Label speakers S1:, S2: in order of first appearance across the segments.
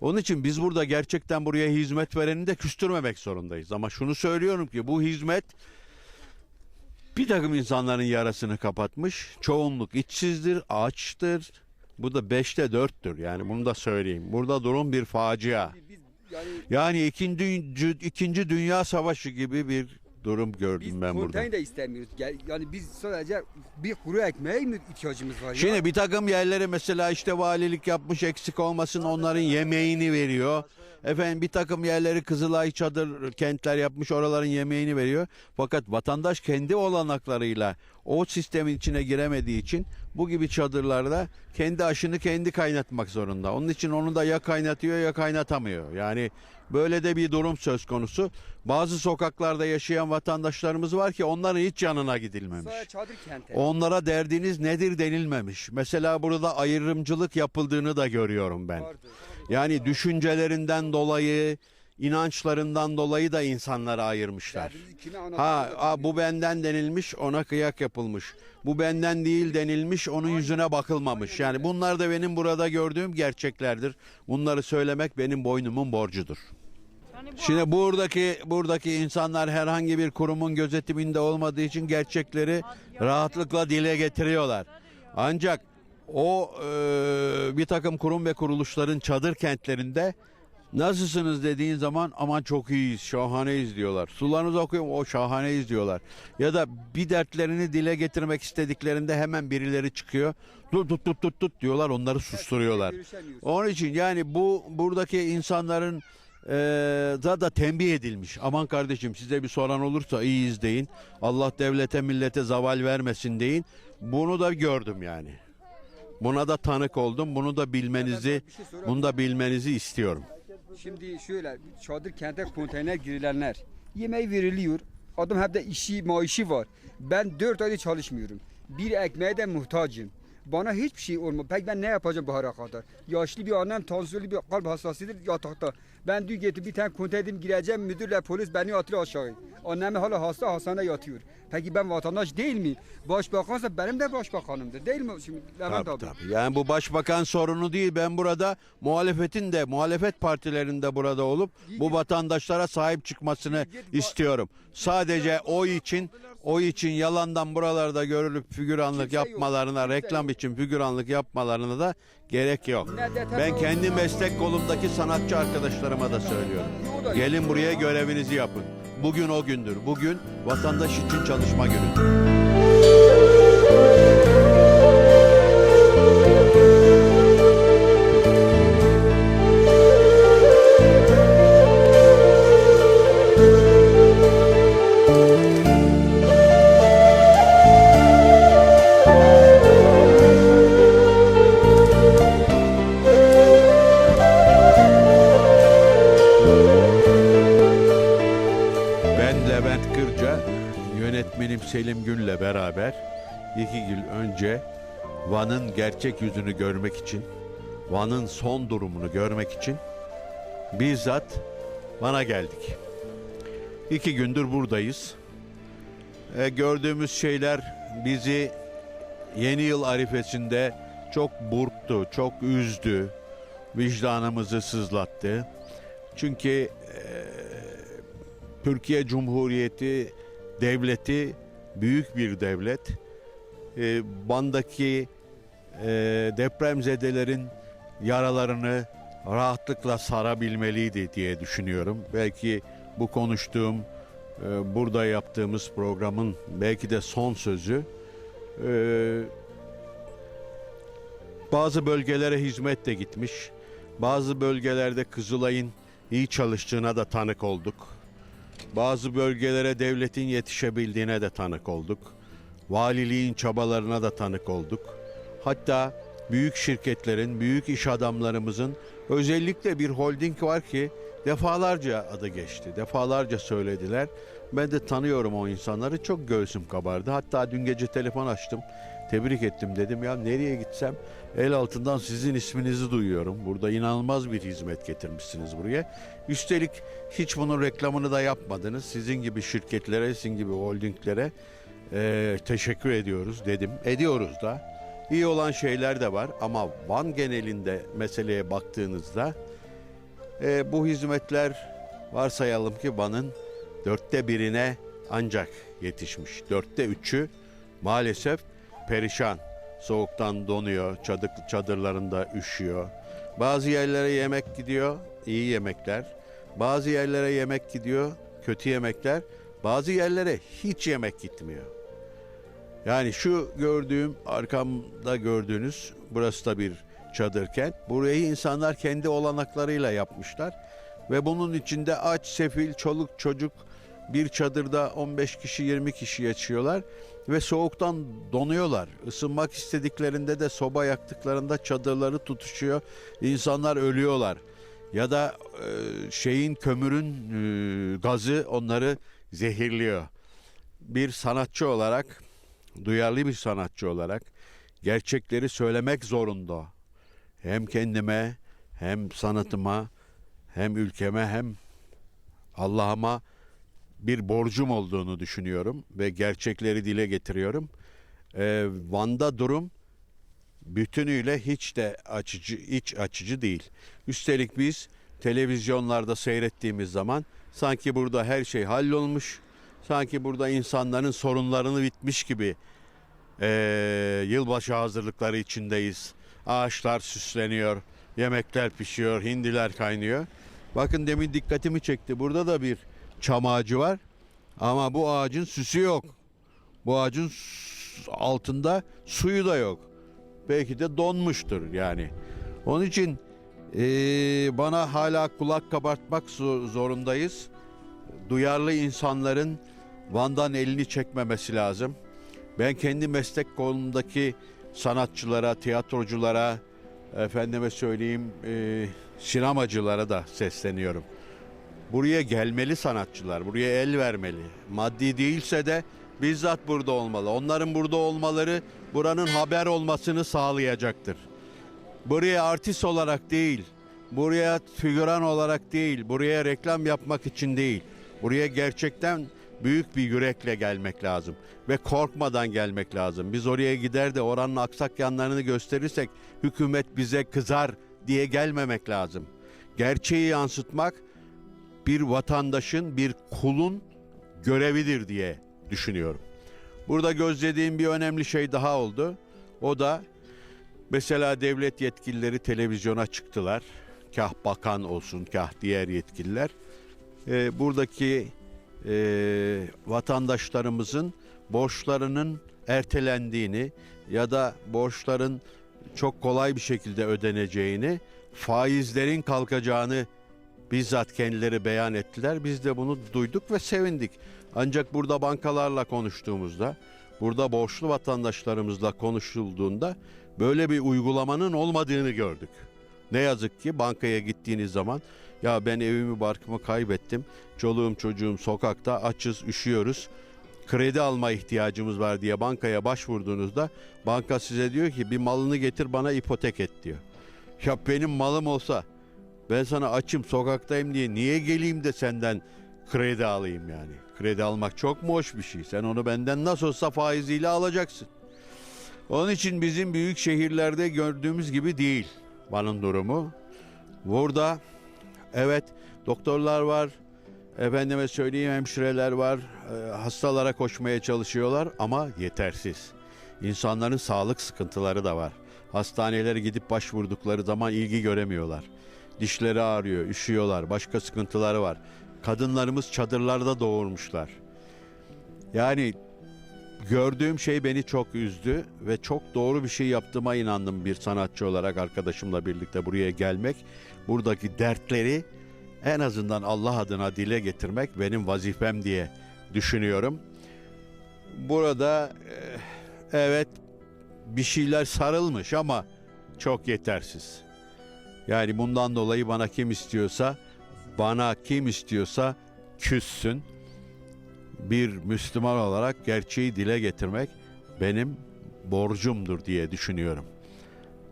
S1: Onun için biz burada gerçekten buraya hizmet vereni de küstürmemek zorundayız. Ama şunu söylüyorum ki bu hizmet bir takım insanların yarasını kapatmış. Çoğunluk içsizdir, açtır. Bu da beşte dörttür. Yani bunu da söyleyeyim. Burada durum bir facia.
S2: Yani
S1: ikinci, ikinci Dünya Savaşı gibi bir durum
S2: biz
S1: gördüm ben burada.
S2: konteyner de istemiyoruz. Yani biz sadece bir kuru ekmeğe mi ihtiyacımız var? ya?
S1: Şimdi bir takım yerlere mesela işte valilik yapmış eksik olmasın onların yemeğini veriyor. Efendim bir takım yerleri Kızılay çadır kentler yapmış oraların yemeğini veriyor. Fakat vatandaş kendi olanaklarıyla o sistemin içine giremediği için bu gibi çadırlarda kendi aşını kendi kaynatmak zorunda. Onun için onu da ya kaynatıyor ya kaynatamıyor. Yani böyle de bir durum söz konusu. Bazı sokaklarda yaşayan vatandaşlarımız var ki onların hiç yanına gidilmemiş. Onlara derdiniz nedir denilmemiş. Mesela burada ayrımcılık yapıldığını da görüyorum ben. Yani düşüncelerinden dolayı, inançlarından dolayı da insanları ayırmışlar. Ha, ha, bu benden denilmiş, ona kıyak yapılmış. Bu benden değil denilmiş, onun yüzüne bakılmamış. Yani bunlar da benim burada gördüğüm gerçeklerdir. Bunları söylemek benim boynumun borcudur. Şimdi buradaki buradaki insanlar herhangi bir kurumun gözetiminde olmadığı için gerçekleri rahatlıkla dile getiriyorlar. Ancak o e, bir takım kurum ve kuruluşların çadır kentlerinde nasılsınız dediğin zaman aman çok iyiyiz, şahaneyiz diyorlar. Sularınızı okuyun o şahaneyiz diyorlar. Ya da bir dertlerini dile getirmek istediklerinde hemen birileri çıkıyor. Tut tut tut tut tut diyorlar onları susturuyorlar. Onun için yani bu buradaki insanların eee da da tembih edilmiş. Aman kardeşim size bir soran olursa iyi izleyin. Allah devlete millete zaval vermesin deyin. Bunu da gördüm yani. Buna da tanık oldum. Bunu da bilmenizi,
S2: şey
S1: bunu da bilmenizi istiyorum.
S2: Şimdi şöyle çadır kente konteyner girilenler yemeği veriliyor. Adam hep de işi maaşı var. Ben dört ayda çalışmıyorum. Bir ekmeğe de muhtacım. Bana hiçbir şey olmadı. Peki ben ne yapacağım bahara kadar? Yaşlı bir annem tansiyonlu bir kalp hastasıdır yatakta. Ben dün getirip bir tane konteynerim gireceğim müdürle polis beni atıyor aşağı. Annem hala hasta hastanede yatıyor. Peki ben vatandaş değil mi? Başbakansa benim de başbakanımdır. Değil mi şimdi Levent
S1: Tabii,
S2: abi?
S1: tabii. Yani bu başbakan sorunu değil. Ben burada muhalefetin de muhalefet partilerinde burada olup bu vatandaşlara sahip çıkmasını istiyorum. Sadece o için o için yalandan buralarda görülüp figüranlık
S2: Kimse yok,
S1: yapmalarına,
S2: kimse
S1: reklam için figüranlık yapmalarına da gerek yok. Ben kendi meslek kolumdaki sanatçı arkadaşlarıma da söylüyorum. Gelin buraya görevinizi yapın. Bugün o gündür. Bugün vatandaş için çalışma günüdür. Yönetmenim Selim Gün'le beraber iki yıl önce Van'ın gerçek yüzünü görmek için, Van'ın son durumunu görmek için bizzat Van'a geldik. İki gündür buradayız. E, gördüğümüz şeyler bizi yeni yıl arifesinde çok burktu, çok üzdü, vicdanımızı sızlattı. Çünkü e, Türkiye Cumhuriyeti devleti büyük bir devlet. Ee, Van'daki e, depremzedelerin yaralarını rahatlıkla sarabilmeliydi diye düşünüyorum. Belki bu konuştuğum, e, burada yaptığımız programın belki de son sözü. Ee, bazı bölgelere hizmet de gitmiş. Bazı bölgelerde Kızılay'ın iyi çalıştığına da tanık olduk. Bazı bölgelere devletin yetişebildiğine de tanık olduk. Valiliğin çabalarına da tanık olduk. Hatta büyük şirketlerin, büyük iş adamlarımızın özellikle bir holding var ki defalarca adı geçti. Defalarca söylediler. Ben de tanıyorum o insanları. Çok göğsüm kabardı. Hatta dün gece telefon açtım. Tebrik ettim dedim ya nereye gitsem el altından sizin isminizi duyuyorum. Burada inanılmaz bir hizmet getirmişsiniz buraya. Üstelik hiç bunun reklamını da yapmadınız. Sizin gibi şirketlere, sizin gibi holdinglere eee, teşekkür ediyoruz dedim. Ediyoruz da. İyi olan şeyler de var ama Van genelinde meseleye baktığınızda E, bu hizmetler varsayalım ki Van'ın dörtte birine ancak yetişmiş. Dörtte üçü maalesef perişan. Soğuktan donuyor, çadır, çadırlarında üşüyor. Bazı yerlere yemek gidiyor, iyi yemekler. Bazı yerlere yemek gidiyor, kötü yemekler. Bazı yerlere hiç yemek gitmiyor. Yani şu gördüğüm arkamda gördüğünüz burası da bir çadır kent. Burayı insanlar kendi olanaklarıyla yapmışlar. Ve bunun içinde aç, sefil, çoluk, çocuk bir çadırda 15 kişi 20 kişi yaşıyorlar ve soğuktan donuyorlar. Isınmak istediklerinde de soba yaktıklarında çadırları tutuşuyor. İnsanlar ölüyorlar. Ya da e, şeyin kömürün e, gazı onları zehirliyor. Bir sanatçı olarak, duyarlı bir sanatçı olarak gerçekleri söylemek zorunda. Hem kendime, hem sanatıma, hem ülkeme, hem Allah'ıma bir borcum olduğunu düşünüyorum ve gerçekleri dile getiriyorum. Ee, Van'da durum bütünüyle hiç de açıcı, iç açıcı değil. Üstelik biz televizyonlarda seyrettiğimiz zaman sanki burada her şey hallolmuş, sanki burada insanların sorunlarını bitmiş gibi ee, yılbaşı hazırlıkları içindeyiz. Ağaçlar süsleniyor, yemekler pişiyor, hindiler kaynıyor. Bakın demin dikkatimi çekti. Burada da bir çam ağacı var. Ama bu ağacın süsü yok. Bu ağacın altında suyu da yok. Belki de donmuştur yani. Onun için eee, bana hala kulak kabartmak zo- zorundayız. Duyarlı insanların Van'dan elini çekmemesi lazım. Ben kendi meslek kolundaki sanatçılara, tiyatroculara, efendime söyleyeyim eee, sinemacılara da sesleniyorum. Buraya gelmeli sanatçılar, buraya el vermeli. Maddi değilse de bizzat burada olmalı. Onların burada olmaları buranın haber olmasını sağlayacaktır. Buraya artist olarak değil, buraya figüran olarak değil, buraya reklam yapmak için değil. Buraya gerçekten büyük bir yürekle gelmek lazım ve korkmadan gelmek lazım. Biz oraya gider de oranın aksak yanlarını gösterirsek hükümet bize kızar diye gelmemek lazım. Gerçeği yansıtmak bir vatandaşın, bir kulun görevidir diye düşünüyorum. Burada gözlediğim bir önemli şey daha oldu. O da mesela devlet yetkilileri televizyona çıktılar. Kah bakan olsun, kah diğer yetkililer. Ee, buradaki e, vatandaşlarımızın borçlarının ertelendiğini ya da borçların çok kolay bir şekilde ödeneceğini, faizlerin kalkacağını bizzat kendileri beyan ettiler. Biz de bunu duyduk ve sevindik. Ancak burada bankalarla konuştuğumuzda, burada borçlu vatandaşlarımızla konuşulduğunda böyle bir uygulamanın olmadığını gördük. Ne yazık ki bankaya gittiğiniz zaman ya ben evimi barkımı kaybettim. Çoluğum çocuğum sokakta açız üşüyoruz. Kredi alma ihtiyacımız var diye bankaya başvurduğunuzda banka size diyor ki bir malını getir bana ipotek et diyor. Ya benim malım olsa ben sana açım sokaktayım diye niye geleyim de senden kredi alayım yani. Kredi almak çok mu hoş bir şey. Sen onu benden nasıl olsa faiziyle alacaksın. Onun için bizim büyük şehirlerde gördüğümüz gibi değil Van'ın durumu. Burada evet doktorlar var, efendime söyleyeyim hemşireler var, e, hastalara koşmaya çalışıyorlar ama yetersiz. İnsanların sağlık sıkıntıları da var. Hastanelere gidip başvurdukları zaman ilgi göremiyorlar. Dişleri ağrıyor, üşüyorlar, başka sıkıntıları var. Kadınlarımız çadırlarda doğurmuşlar. Yani gördüğüm şey beni çok üzdü ve çok doğru bir şey yaptığıma inandım bir sanatçı olarak arkadaşımla birlikte buraya gelmek. Buradaki dertleri en azından Allah adına dile getirmek benim vazifem diye düşünüyorum. Burada eh, evet bir şeyler sarılmış ama çok yetersiz. Yani bundan dolayı bana kim istiyorsa, bana kim istiyorsa küssün. Bir Müslüman olarak gerçeği dile getirmek benim borcumdur diye düşünüyorum.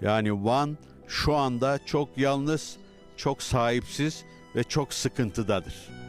S1: Yani Van şu anda çok yalnız, çok sahipsiz ve çok sıkıntıdadır.